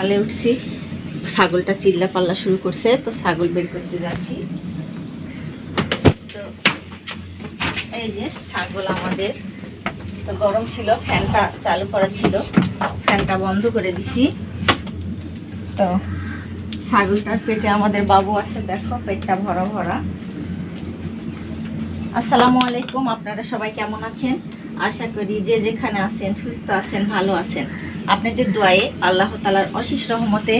সকালে উঠছি। ছাগলটা চিল্লা পাল্লা শুরু করছে, তো ছাগল বের করতে যাচ্ছি। তো এই যে ছাগল আমাদের। তো গরম ছিল, ফ্যানটা চালু করা ছিল। ফ্যানটা বন্ধ করে দিছি। তো ছাগলটার পেটে আমাদের বাবু আছে, দেখো, পেটটা ভরা ভরা। আসসালামু আলাইকুম, আপনারা সবাই কেমন আছেন? আশা করি যে যেখানে আছেন, সুস্থ আছেন, ভালো আছেন। আপনাদের দোয়ায়ে আল্লাহ তালার অশেষ রহমতে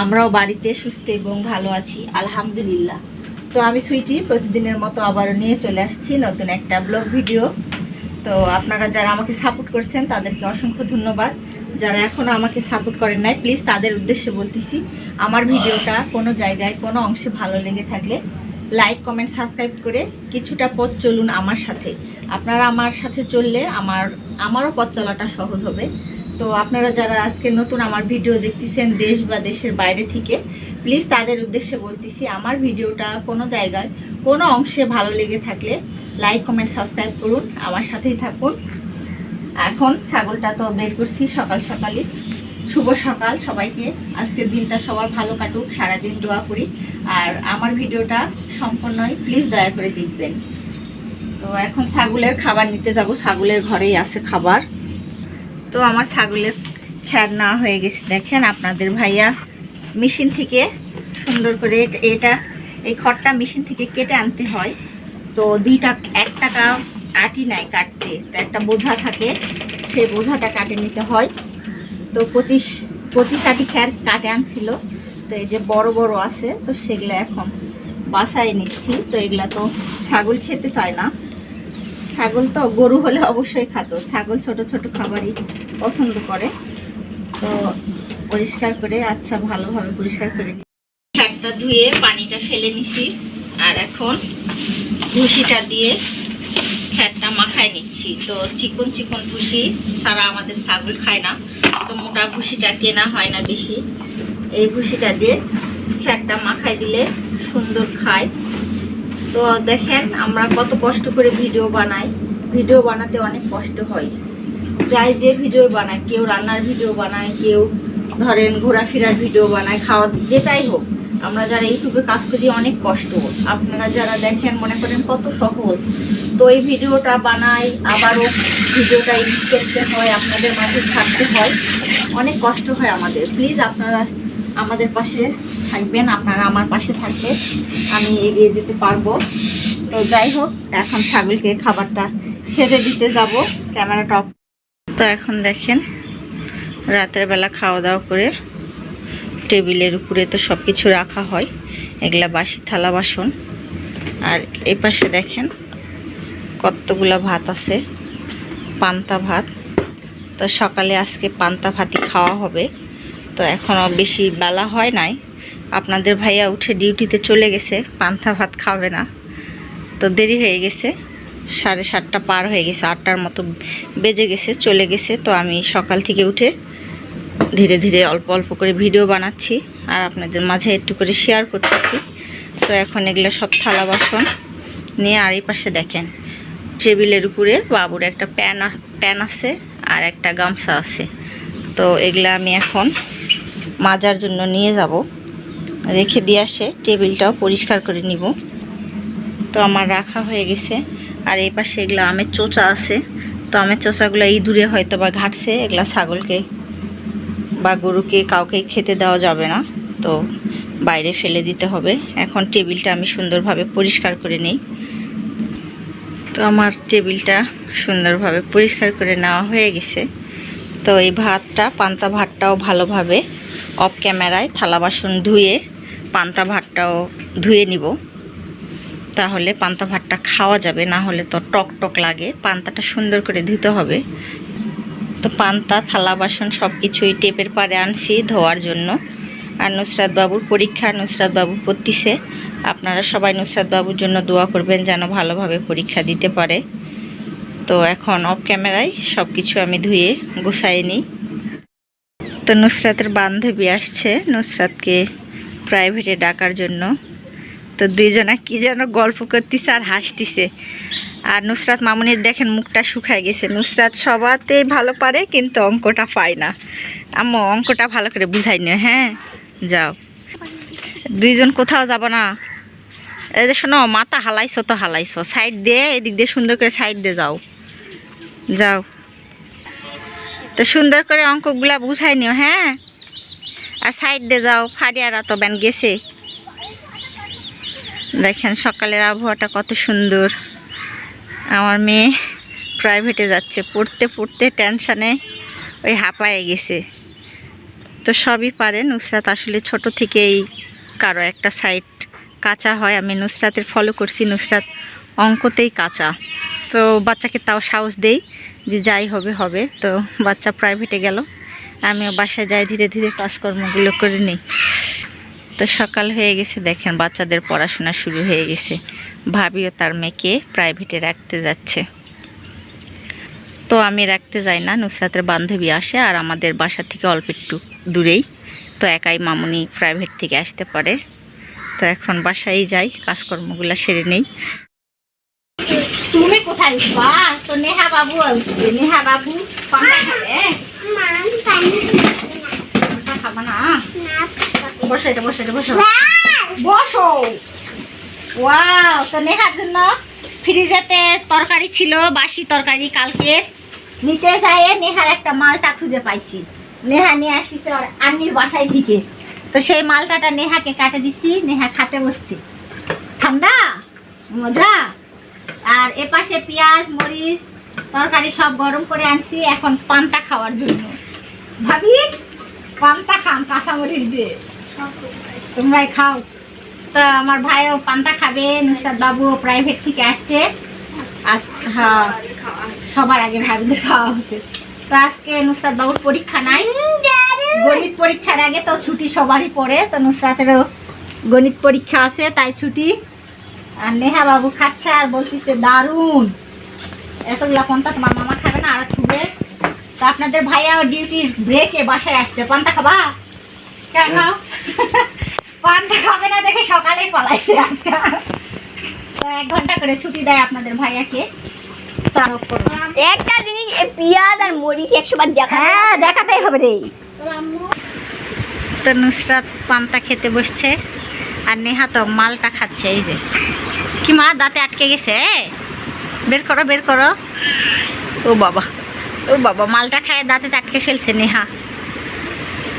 আমরাও বাড়িতে সুস্থ এবং ভালো আছি, আলহামদুলিল্লাহ। তো আমি সুইটি প্রতিদিনের মতো আবারও নিয়ে চলে আসছি নতুন একটা ব্লগ ভিডিও। তো আপনারা যারা আমাকে সাপোর্ট করছেন, তাদেরকে অসংখ্য ধন্যবাদ। যারা এখনও আমাকে সাপোর্ট করেন নাই, প্লিজ তাদের উদ্দেশ্যে বলতেছি, আমার ভিডিওটা কোনো জায়গায়, কোনো অংশে ভালো লেগে থাকলে লাইক, কমেন্ট, সাবস্ক্রাইব করে কিছুটা পথ চলুন আমার সাথে। আপনারা আমার সাথে চললে আমার, আমারও পথ চলাটা সহজ হবে। তো আপনারা যারা আজকে নতুন আমার ভিডিও দেখতেছেন দেশ বা দেশের বাইরে থেকে প্লিজ তাদের উদ্দেশ্যে বলতেছি, আমার ভিডিওটা কোনো জায়গায়, কোনো অংশে ভালো লেগে থাকলে লাইক কমেন্ট সাবস্ক্রাইব করুন, আমার সাথেই থাকুন। এখন ছাগলটা তো বের করছি সকাল সকালে শুভ সকাল সবাইকে। আজকের দিনটা সবার ভালো কাটুক, সারাদিন দোয়া করি। আর আমার ভিডিওটা সম্পূর্ণই প্লিজ দয়া করে দেখবেন। তো এখন ছাগলের খাবার নিতে যাব, ছাগলের ঘরেই আছে খাবার। তো আমার ছাগলের খ্যার না হয়ে গেছে। দেখেন আপনাদের ভাইয়া মেশিন থেকে সুন্দর করে এটা- এই খড়টা মেশিন থেকে কেটে আনতে হয়। তো দুইটা এক টাকা আটি নাই কাটতে। তো একটা বোঝা থাকে, সেই বোঝাটা কাটে নিতে হয়। তো পঁচিশ পঁচিশ আটি খ্যার কাটে আনছিল। তো এই যে বড় বড় আছে, তো সেগুলো এখন বাসায় নিচ্ছি। তো এগুলা তো ছাগল খেতে চায় না। ছাগল তো গরু হলে অবশ্যই খাতো। ছাগল ছোট ছোট খাবারই পছন্দ করে। তো পরিষ্কার করে আচ্ছা ভালোভাবে পরিষ্কার করে খ্যারটা ধুয়ে পানিটা ফেলে নিছি। আর এখন ভুসিটা দিয়ে খ্যারটা মাখায় নিচ্ছি। তো চিকন চিকন ভুসি সারা আমাদের ছাগল খায় না। তো মোটা ভুসিটা কেনা হয় না বেশি। এই ভুসিটা দিয়ে খ্যারটা মাখায় দিলে সুন্দর খায়। তো দেখেন, আমরা কত কষ্ট করে ভিডিও বানাই। ভিডিও বানাতে অনেক কষ্ট হয়। যাই যে ভিডিও বানায়, কেউ রান্নার ভিডিও বানায়, কেউ ধরেন ঘোরাফেরার ভিডিও বানায়, খাওয়া যেটাই হোক, আমরা যারা ইউটিউবে কাজ করি অনেক কষ্ট। আপনারা যারা দেখেন, মনে করেন কত সহজ। তো এই ভিডিওটা বানাই, আবারও ভিডিওটা এডিট করতে হয়, আপনাদের মাঝে ছাড়তে হয়। অনেক কষ্ট হয় আমাদের। প্লিজ আপনারা আমাদের পাশে থাকবেন, আপনারা আমার পাশে থাকলে আমি এগিয়ে যেতে পারব। তো যাই হোক, এখন ছাগলকে খাবারটা খেতে দিতে যাব, ক্যামেরাটা অফ। তো এখন দেখেন, রাতের বেলা খাওয়া দাওয়া করে টেবিলের উপরে তো সব কিছু রাখা হয়, এগুলা বাসি থালা বাসন। আর এই পাশে দেখেন, কতগুলা ভাত আছে, পান্তা ভাত। তো সকালে আজকে পান্তা ভাতই খাওয়া হবে। তো এখনও বেশি বেলা হয় নাই। আপনাদের ভাইয়া উঠে ডিউটিতে চলে গেছে, পান্থা ভাত খাবে না। তো দেরি হয়ে গেছে, সাড়ে সাতটা পার হয়ে গেছে, আটটার মতো বেজে গেছে, চলে গেছে। তো আমি সকাল থেকে উঠে ধীরে ধীরে অল্প অল্প করে ভিডিও বানাচ্ছি আর আপনাদের মাঝে একটু করে শেয়ার করতেছি। তো এখন এগুলো সব থালা বাসন নিয়ে আর এই পাশে দেখেন, টেবিলের উপরে বাবুর একটা প্যান প্যান আছে আর একটা গামছা আছে। তো এগুলা আমি এখন মাজার জন্য নিয়ে যাব। রেখে দিয়ে আসে, টেবিলটাও পরিষ্কার করে নিব। তো আমার রাখা হয়ে গেছে। আর এই পাশে এগুলো আমের চোচা আছে। তো আমের চোচাগুলো ইঁদুরে হয়তো বা ঘাটছে, এগুলা ছাগলকে বা গরুকে কাউকে খেতে দেওয়া যাবে না। তো বাইরে ফেলে দিতে হবে। এখন টেবিলটা আমি সুন্দরভাবে পরিষ্কার করে নিই। তো আমার টেবিলটা সুন্দরভাবে পরিষ্কার করে নেওয়া হয়ে গেছে। তো এই ভাতটা, পান্তা ভাতটাও ভালোভাবে অফ ক্যামেরায় থালা বাসন ধুয়ে পান্তা ভাতটাও ধুয়ে নিব। তাহলে পান্তা ভাতটা খাওয়া যাবে, না হলে তো টক টক লাগে। পান্তাটা সুন্দর করে ধুতে হবে। তো পান্তা, থালা, বাসন সব কিছুই টেপের পারে আনছি ধোয়ার জন্য। আর নুসরাত বাবুর পরীক্ষা, নুসরাত বাবু পড়তিছে। আপনারা সবাই নুসরাত বাবুর জন্য দোয়া করবেন যেন ভালোভাবে পরীক্ষা দিতে পারে। তো এখন অফ ক্যামেরায় সব কিছু আমি ধুয়ে গুছাই নিই। তো নুসরাতের বান্ধবী আসছে। নুসরাতকে প্রাইভেটে ডাকার জন্য। তো দুইজনা কি যেন গল্প করতেছে আর হাসতিছে। আর নুসরাত মামুনির দেখেন মুখটা শুকায় গেছে। নুসরাত সবাতেই ভালো পারে, কিন্তু অঙ্কটা পায় না। আম্মু, অঙ্কটা ভালো করে বুঝাই নিও হ্যাঁ? যাও। দুইজন কোথাও যাব না। এই শোনো, মাথা হালাইছো তো হালাইছো। সাইড দিয়ে, এদিক দিয়ে সুন্দর করে সাইড দিয়ে যাও। যাও। তো সুন্দর করে অঙ্কগুলা বুঝাই নিও হ্যাঁ? আর সাইড দিয়ে যাও, ফারিয়ারা তো ব্যান গেছে। দেখেন সকালের আবহাওয়াটা কত সুন্দর। আমার মেয়ে প্রাইভেটে যাচ্ছে, পড়তে পড়তে টেনশানে ওই হাঁপায়ে গেছে। তো সবই পারে, নুসরাত আসলে ছোট থেকেই কারও একটা সাইড কাঁচা হয়, আমি নুসরাতের ফলো করছি, নুসরাত অঙ্কতেই কাঁচা। তো বাচ্চাকে তাও সাহস দেই যে যাই হবে হবে। তো বাচ্চা প্রাইভেটে গেল। আমিও বাসায় যাই, ধীরে ধীরে কাজকর্মগুলো করে নিই। তো সকাল হয়ে গেছে, দেখেন বাচ্চাদের পড়াশোনা শুরু হয়ে গেছে। ভাবিও তার মেয়েকে প্রাইভেটে রাখতে যাচ্ছে। তো আমি রাখতে যাই না, নুসরাতের বান্ধবী আসে আর আমাদের বাসা থেকে অল্প একটু দূরেই। তো একাই মামুনি প্রাইভেট থেকে আসতে পারে। তো এখন বাসায় যাই, কাজকর্মগুলো সেরে নেই। তুমি কোথায়? উঠবা তো নেহা বাবু নেহা বাবু খাবে ফ্রিজেতে তরকারি ছিল বাসি তরকারি কালকে নিতে যায় নেহার একটা মালটা খুঁজে পাইছি নেহা নিয়ে আসিছে ওর আন্নির বাসায় থেকে তো সেই মালটাটা নেহাকে কাটে দিছি নেহা খাতে বসছে ঠান্ডা মজা আর এপাশে পেঁয়াজ, মরিচ, তরকারি সব গরম করে আনছি, এখন পান্তা খাওয়ার জন্য। ভাবি, পান্তা খান কাঁচামরিচ দিয়ে। তোমরাই খাও। তো আমার ভাইও পান্তা খাবে নুসরাত বাবু প্রাইভেট থেকে আসছে। হ্যাঁ সবার আগে ভাবিদের খাওয়া হচ্ছে তো আজকে নুসরাত বাবুর পরীক্ষা নাই। গণিত পরীক্ষার আগে তো ছুটি সবারই পড়ে, তো নুসরাতেরও গণিত পরীক্ষা আছে, তাই ছুটি। আর নেহা বাবু খাচ্ছে আর বলতেছে দারুণ। এতগুলা পন্তা তোমার মামা তো আপনাদের ভাইয়া ডিউটির ব্রেকে বাসায় আসছে। পান্তা খাবা? কেন খাও? পান্তা খাবে না দেখে সকালেই পলাইছে আজকে। তো এক ঘণ্টা করে ছুটি দেয় আপনাদের ভাইয়াকে। একটা জিনিস এ পেঁয়াজ আর মরিচ একশো বার দেখা হ্যাঁ দেখাতেই হবে রে। তো নুসরাত পান্তা খেতে বসছে আর নেহা তো মালটা খাচ্ছে এই যে। কি মা দাঁতে আটকে গেছে বের করো বের করো। ও বাবা। ও বাবা মালটা খায় দাঁতে আটকে ফেলছে নেহা।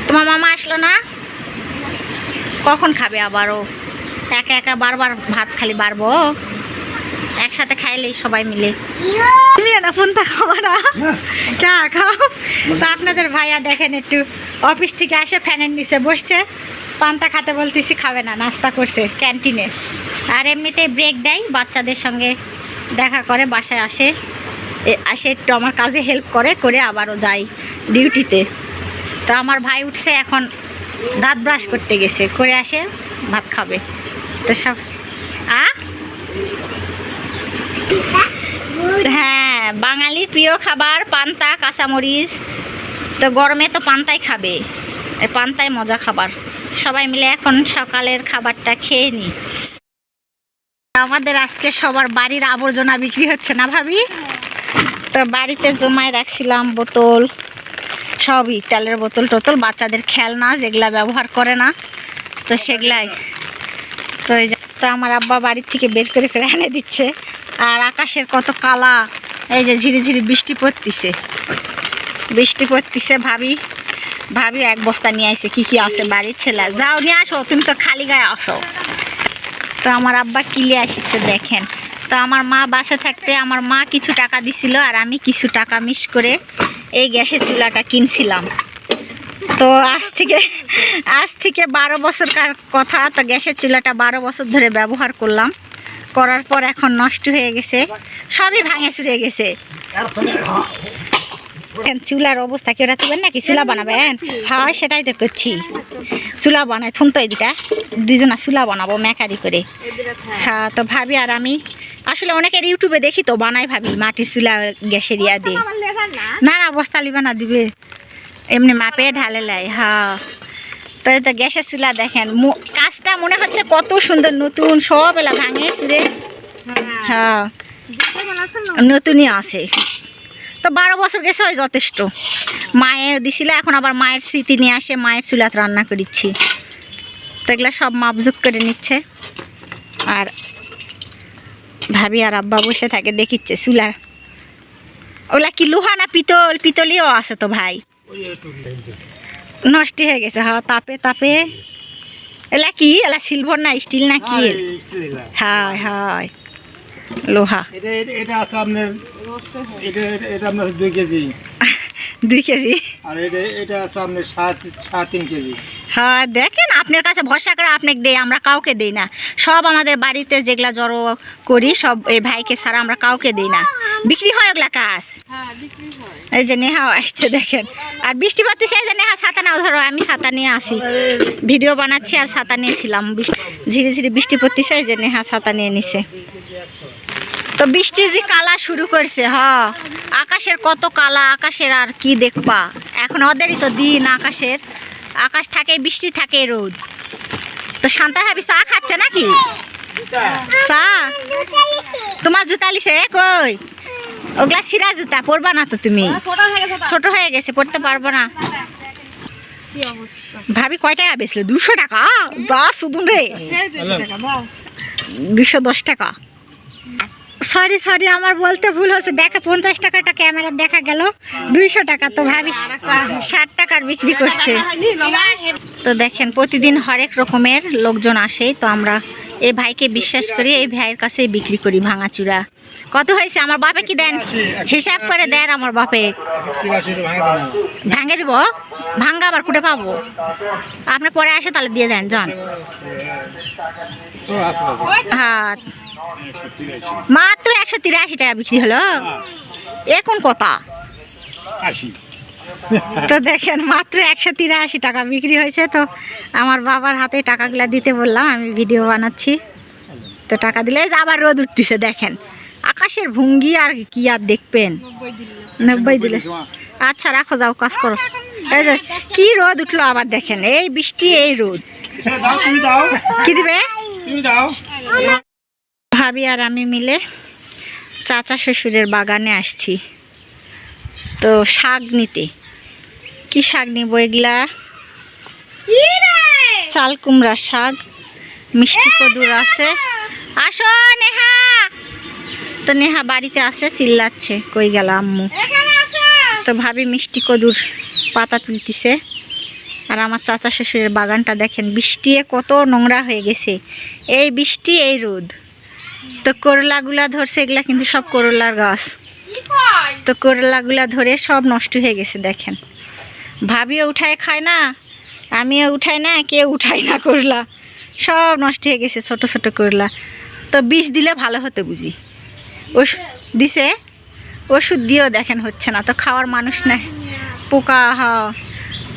তোমার মামা আসলো না? কখন খাবে আবারও? একা একা বারবার ভাত খালি বাড়বো একসাথে খাইলেই সবাই মিলে। তুমি না ফোনটা খাওয়া না? কা খাও। তো আপনাদের ভাইয়া দেখেন একটু অফিস থেকে আসে ফ্যানের নিচে বসছে। পান্তা খাতে বলতেছি খাবে না নাস্তা করছে ক্যান্টিনে। আর এমনিতে ব্রেক দেয় বাচ্চাদের সঙ্গে দেখা করে বাসায় আসে। আসে একটু আমার কাজে হেল্প করে করে আবারও যায় ডিউটিতে তো আমার ভাই উঠছে এখন, দাঁত ব্রাশ করতে গেছে, করে আসে, ভাত খাবে। তো সব হ্যাঁ বাঙালির প্রিয় খাবার, পান্তা, কাঁচামরিচ। তো গরমে তো পান্তাই খাবে এই পান্তাই মজা খাবার। সবাই মিলে এখন সকালের খাবারটা খেয়ে নিই আমাদের আজকে সবার বাড়ির আবর্জনা বিক্রি হচ্ছে না ভাবি? তো বাড়িতে জমায় রাখছিলাম বোতল, সবই তেলের বোতল টোতল, বাচ্চাদের খেলনা যেগুলা ব্যবহার করে না, তো সেগুলাই। তো এই তো আমার আব্বা বাড়ির থেকে বের করে করে এনে দিচ্ছে। আর আকাশের কত কালা, এই যে ঝিরি ঝিরি বৃষ্টি পড়তিছে। বৃষ্টি পড়তিছে ভাবি ভাবি এক বস্তা নিয়ে আসছে কি কি আছে বাড়ির ছেলে। যাও, নিয়ে আসো, তুমি তো খালি গায়ে আসো। তো আমার আব্বা কিলে আসছে, দেখেন। তো আমার মা বাসে থাকতে আমার মা কিছু টাকা দিছিল আর আমি কিছু টাকা মিস করে এই গ্যাসের চুলাটা কিনছিলাম। তো আজ থেকে আজ থেকে বারো বছরকার কথা, তো গ্যাসের চুলাটা বারো বছর ধরে ব্যবহার করলাম। করার পর এখন নষ্ট হয়ে গেছে, সবই ভাঙে চুরে গেছে। চুলার অবস্থা কি, ওরা তুলবেন নাকি চুলা বানাবেন হয়? সেটাই তো করছি। চুলা বানাই থুন তো এই দুটা দুজনা চুলা বানাবো, মেকারি করে। হ্যাঁ তো ভাবি আর আমি আসলে অনেকের ইউটিউবে দেখি তো বানাই ভাবি মাটির চুলা গ্যাসের দিয়া দিয়ে না? না বস্তা লিবা না দিবে। এমনি মাপে ঢালে লাই হ্যাঁ। তো তো গ্যাসের চুলা দেখেন কাজটা মনে হচ্ছে কত সুন্দর নতুন সব এলা ভাঙে চুরে হ্যাঁ। নতুনই আছে। তো বারো বছর গেছে হয় যথেষ্ট। মায়ের দিছিল এখন আবার মায়ের স্মৃতি নিয়ে আসে মায়ের চুলাত রান্না করিচ্ছি। তো এগুলো সব মাপজুক করে নিচ্ছে। আর ভাবি আর আব্বা বসে থাকে দেখিচ্ছে চুলার ওলা কি লোহা না পিতল? পিতলিও আছে তো ভাই। নষ্ট হয়ে গেছে হ্যাঁ তাপে তাপে। এলা কি? এলা সিলভার না স্টিল না কি? হায় হায় লোহা। এটা আছে আপনার এটা এটা- এটা আপনার দুই কেজি। দুই কেজি। আর এটা এটা আছে আপনার সাত সাত তিন কেজি। হ্যাঁ দেখেন আপনার কাছে ভরসা করে আপনাকে দেই আমরা কাউকে দেই না। সব আমাদের বাড়িতে যেগুলা জড়ো করি সব এই ভাইকে ছাড়া আমরা কাউকে দেই না। বিক্রি হয় ওগুলা কাজ? এই যে নেহাও আসছে দেখেন। আর বৃষ্টি পড়তেছে এই যে নেহা ছাতা নাও ধরো আমি ছাতা নিয়ে আসি। ভিডিও বানাচ্ছি আর ছাতা নিয়েছিলাম। ঝিরি ঝিরি বৃষ্টি পড়তেছে এই যে নেহা ছাতা নিয়ে নিছে। তো বৃষ্টি যে কালা শুরু করছে হ। আকাশের কত কালা আকাশের আর কি দেখবা? এখন ওদেরই তো দিন আকাশের। আকাশ থাকে বৃষ্টি থাকে রোদ। তো শান্তা ভাবি চা খাচ্ছে নাকি? চা? তোমার জুতা লিছে? কই? ওগুলা সিরা জুতা পরবা না তো তুমি। ছোট হয়ে গেছে পড়তে পারব না। ভাবি কয় টাকা বেচলো? দুশো টাকা? শুধু রে দুশো দশ টাকা। সরি সরি আমার বলতে ভুল হচ্ছে দেখা পঞ্চাশ টাকাটা ক্যামেরা দেখা গেল। দুইশো টাকা তো ভাবি ষাট টাকার বিক্রি করছে। তো দেখেন প্রতিদিন হরেক রকমের লোকজন আসে তো আমরা এই ভাইকে বিশ্বাস করি এই ভাইয়ের কাছে বিক্রি করি ভাঙাচুরা। কত হয়েছে? আমার বাপে কি দেন? হিসাব করে দেন আমার বাপে। ভাঙা দিব? ভাঙ্গা আবার কুটে পাবো? আপনি পরে আসে তাহলে দিয়ে দেন যান। আছে। হ্যাঁ। মাত্র একশো তিরাশি টাকা বিক্রি হলো? এখন কথা? তো দেখেন মাত্র একশো তিরাশি টাকা বিক্রি হয়েছে। তো আমার বাবার হাতে টাকাগুলো দিতে বললাম আমি ভিডিও বানাচ্ছি। তো টাকা দিলে আবার রোদ উঠতেছে দেখেন। আকাশের ভঙ্গি আর কি আর দেখবেন? নব্বই দিলে। আচ্ছা রাখো যাও কাজ করো। এই যে কি রোদ উঠল আবার দেখেন। এই বৃষ্টি এই রোদ। দাও কি দিবে? ভাবি আর আমি মিলে চাচা শ্বশুরের বাগানে আসছি। তো শাক নিতে। কি শাক নিব এগুলা? চাল কুমড়া শাক মিষ্টি কদুর আছে। আসো নেহা! তো নেহা বাড়িতে আছে চিল্লাচ্ছে কই গেল আম্মু? তো ভাবি মিষ্টি কদুর পাতা তুলতিছে। আর আমার চাচা শ্বশুরের বাগানটা দেখেন বৃষ্টি কত নোংরা হয়ে গেছে। এই বৃষ্টি এই রোদ। তো করলাগুলা ধরছে এগুলা কিন্তু সব করলার গাছ তো করলাগুলা ধরে সব নষ্ট হয়ে গেছে দেখেন ভাবিও উঠায় খায় না আমিও উঠাই না কেউ উঠাই না করলা সব নষ্ট হয়ে গেছে ছোট ছোট করলা তো বিষ দিলে ভালো হতো বুঝি ওষ দিছে ওষুধ দিয়েও দেখেন হচ্ছে না তো খাওয়ার মানুষ নাই পোকা হ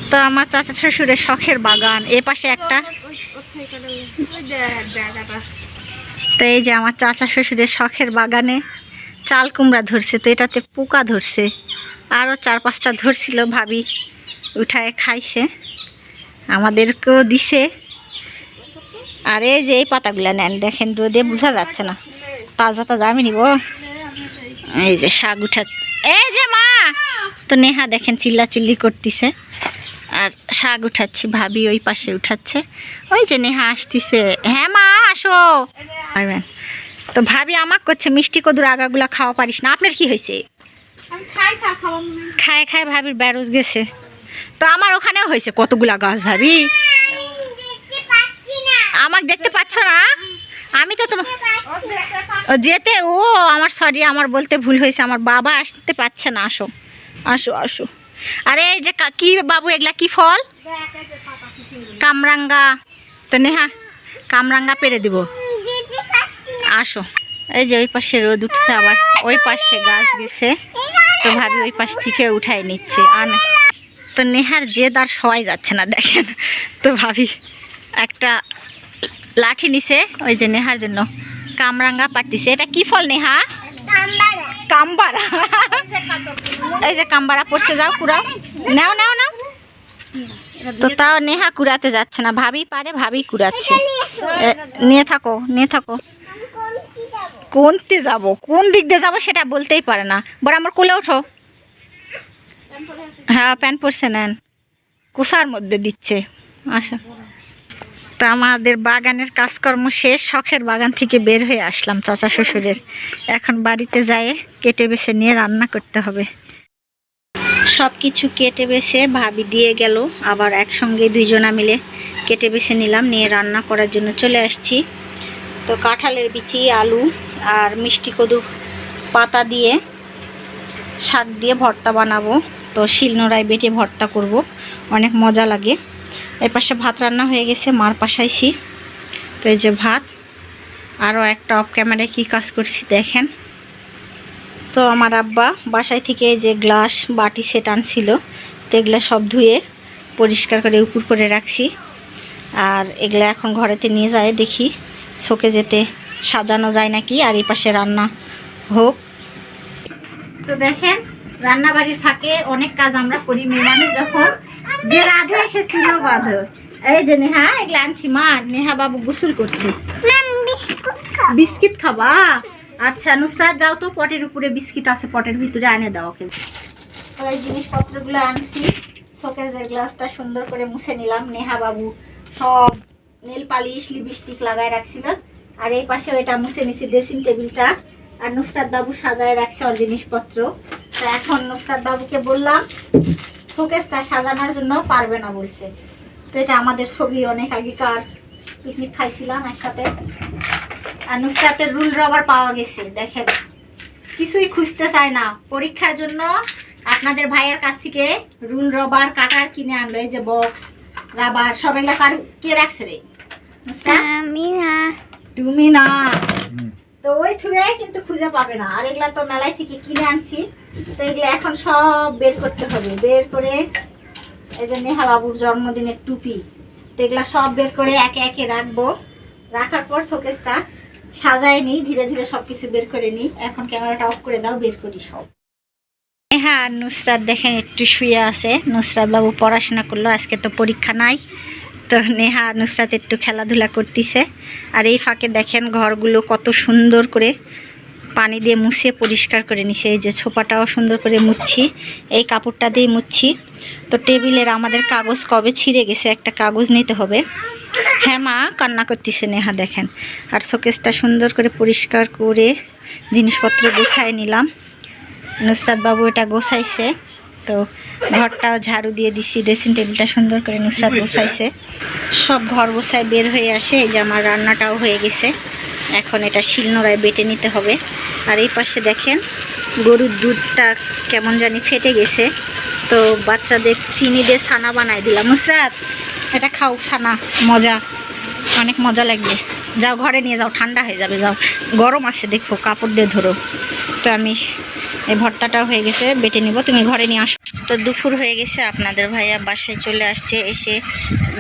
তো আমার চাচা শ্বশুরের শখের বাগান এ পাশে একটা তো এই যে আমার চাচা শ্বশুরের শখের বাগানে চাল কুমড়া ধরছে, তো এটাতে পোকা ধরছে। আরও চার পাঁচটা ধরছিল ভাবি, উঠায় খাইছে। আমাদেরকেও দিছে। আর এই যে এই পাতাগুলো নেন, দেখেন রোদে বোঝা যাচ্ছে না। তাজা তাজা, আমি নিব। এই যে শাক উঠা এই যে মা! তো নেহা দেখেন চিল্লা চিল্লি করতেছে। আর শাক উঠাচ্ছি ভাবি ওই পাশে উঠাচ্ছে। ওই যে নেহা আসতেছে। হ্যাঁ মা আসো। তো ভাবি আমাক করছে মিষ্টি কদুর আগাগুলা খাওয়া পারিস না। আপনার কি হয়েছে? খায় খায় ভাবির ব্যারোজ গেছে। তো আমার ওখানেও হয়েছে কতগুলা গাছ ভাবি? আমাকে দেখতে পাচ্ছ না? আমি তো তোমার ও যেতে ও আমার সরি আমার বলতে ভুল হয়েছে। আমার বাবা আসতে পারছে না। আসো আসো আসো। আরে এই যে কা- বাবু, এগুলা কি ফল? কামরাঙ্গা। তো নেহা, কামরাঙ্গা পেরে দিব। আসো। এই যে ওই পাশে রোদ উঠছে আবার। ওই পাশে গাছ গেছে। তো ভাবি ওই পাশ থেকে উঠাই নিচ্ছে, আন। তো নেহার জেদ আর সবাই যাচ্ছে না, দেখেন। তো ভাবি একটা লাঠি নিছে, ওই যে নেহার জন্য। কামরাঙ্গা পাঠিয়েছে এটা কি ফল, নেহা? কাম্বারা। এই যে কাম্বারা পড়ছে, যাও কুড়াও। নাও নাও নাও। তো তাও নেহা কুড়াতে যাচ্ছে না, ভাবি পারে, ভাবি কুড়াচ্ছে। নিয়ে থাকো নিয়ে থাকো। কোনতে যাব? কোন দিক দিয়ে যাব সেটা বলতেই পারে না। বড় আমার কোলে ওঠো। হ্যাঁ প্যান্ট পরছে, নেন। কুসার মধ্যে দিচ্ছে। আশা তো আমাদের বাগানের কাজকর্ম শেষ, শখের বাগান থেকে বের হয়ে আসলাম চাচা শ্বশুরের। এখন বাড়িতে যেয়ে কেটে বেছে নিয়ে রান্না করতে হবে। সব কিছু কেটে বেছে ভাবি দিয়ে গেল, আবার একসঙ্গে দুইজনা মিলে কেটে বেছে নিলাম, নিয়ে রান্না করার জন্য চলে আসছি। তো কাঁঠালের বিচি, আলু আর মিষ্টি কদুর পাতা দিয়ে শাক দিয়ে ভর্তা বানাবো। তো শিলনোড়ায় বেটে ভর্তা করব, অনেক মজা লাগে। এর পাশে ভাত রান্না হয়ে গেছে, মার পাশাইছি। তো এই যে ভাত, আরও একটা অফ ক্যামেরায় কী কাজ করছি দেখেন। তো আমার আব্বা বাসায় থেকে যে গ্লাস, বাটি, সেট আনছিল। তো এগুলো সব ধুয়ে পরিষ্কার করে উপর করে রাখছি। আর এগুলো এখন ঘরেতে নিয়ে যায়, দেখি শোকে যেতে সাজানো যায় নাকি, আর এই পাশে রান্না হোক। তো দেখেন রান্নাবাড়ির ফাঁকে অনেক কাজ আমরা করি মেয়ে মানুষ যখন। যে রাধে এসেছিল বাধ। এই যে নেহা এগুলো আনছি মা নেহা বাবু গোসল করছে। বিস্কিট খাবা? আচ্ছা নুসরাত যাও তো পটের উপরে বিস্কিট আছে পটের ভিতরে আনে দাও ওকে। জিনিসপত্রগুলো আনছি। শোকেজের গ্লাসটা সুন্দর করে মুছে নিলাম। নেহা বাবু সব নেল পালিশ লিপস্টিক লাগায় রাখছিল। আর এই পাশে ওইটা মুছে নিছি ড্রেসিং টেবিলটা। আর নুসরাত বাবু সাজায় রাখছে ওর জিনিসপত্র। তো এখন নুসরাত বাবুকে বললাম শোকেসটা সাজানোর জন্য পারবে না বলছে। তো এটা আমাদের ছবি অনেক আগেকার পিকনিক খাইছিলাম একসাথে। আর নুসরাতের রুল রবার পাওয়া গেছে দেখেন। কিছুই খুঁজতে চায় না। পরীক্ষার জন্য আপনাদের ভাইয়ের কাছ থেকে রুল রবার কাটার কিনে আনলো। এই যে বক্স রাবার সব এগুলা কার কে রাখছে রে? আমি না তুমি না। তো ওই থুয়ে কিন্তু খুঁজে পাবে না। আর এগুলা তো মেলায় থেকে কিনে আনছি। তো এগুলো এখন সব বের করতে হবে। বের করে এই যে নেহা বাবুর জন্মদিনের টুপি, তো এগুলা সব বের করে একে একে রাখব। রাখার পর শোকেসটা সাজাই নিই, ধীরে ধীরে সব কিছু বের করে নিই। এখন ক্যামেরাটা অফ করে দাও, বের করি সব। নেহা আর নুসরাত দেখেন একটু শুয়ে আছে। নুসরাত বাবু পড়াশোনা করল, আজকে তো পরীক্ষা নাই। তো নেহা নুসরাত একটু খেলাধুলা করতেছে। আর এই ফাঁকে দেখেন ঘরগুলো কত সুন্দর করে পানি দিয়ে মুছে পরিষ্কার করে নিছে। এই যে ছোপাটাও সুন্দর করে মুছছি এই কাপড়টা দিয়ে মুচ্ছি। তো টেবিলের আমাদের কাগজ কবে ছিঁড়ে গেছে একটা কাগজ নিতে হবে। হ্যাঁ মা, কান্না করতেছে নেহা দেখেন। আর শোকেসটা সুন্দর করে পরিষ্কার করে জিনিসপত্র গুছাই নিলাম। নুসরাত বাবু এটা গোছাইছে। তো ঘরটাও ঝাড়ু দিয়ে দিছি ড্রেসিং টেবিলটা সুন্দর করে নুসরাত বসাইছে। সব ঘর বসায় বের হয়ে আসে এই যে আমার রান্নাটাও হয়ে গেছে। এখন এটা শিলনোড়ায় বেটে নিতে হবে। আর এই পাশে দেখেন গরুর দুধটা কেমন জানি ফেটে গেছে। তো বাচ্চাদের চিনি দিয়ে ছানা বানাই দিলাম। নুসরাত এটা খাও ছানা মজা। অনেক মজা লাগবে। যাও ঘরে নিয়ে যাও ঠান্ডা হয়ে যাবে যাও। গরম আছে দেখো কাপড় দিয়ে ধরো। তো আমি এই ভর্তাটাও হয়ে গেছে, বেটে নিব, তুমি ঘরে নিয়ে আসো। তো দুপুর হয়ে গেছে, আপনাদের ভাইয়া বাসায় চলে আসছে, এসে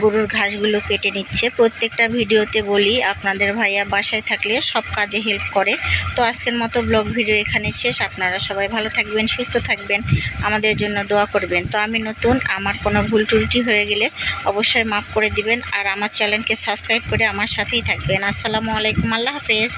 গরুর ঘাসগুলো কেটে নিচ্ছে। প্রত্যেকটা ভিডিওতে বলি, আপনাদের ভাইয়া বাসায় থাকলে সব কাজে হেল্প করে। তো আজকের মতো ব্লগ ভিডিও এখানে শেষ। আপনারা সবাই ভালো থাকবেন, সুস্থ থাকবেন, আমাদের জন্য দোয়া করবেন। তো আমি নতুন, আমার কোনো ভুল ত্রুটি হয়ে গেলে অবশ্যই মাফ করে দিবেন। আর আমার চ্যানেলকে সাবস্ক্রাইব করে আমার সাথেই থাকবেন। আসসালামু আলাইকুম, আল্লাহ হাফেজ।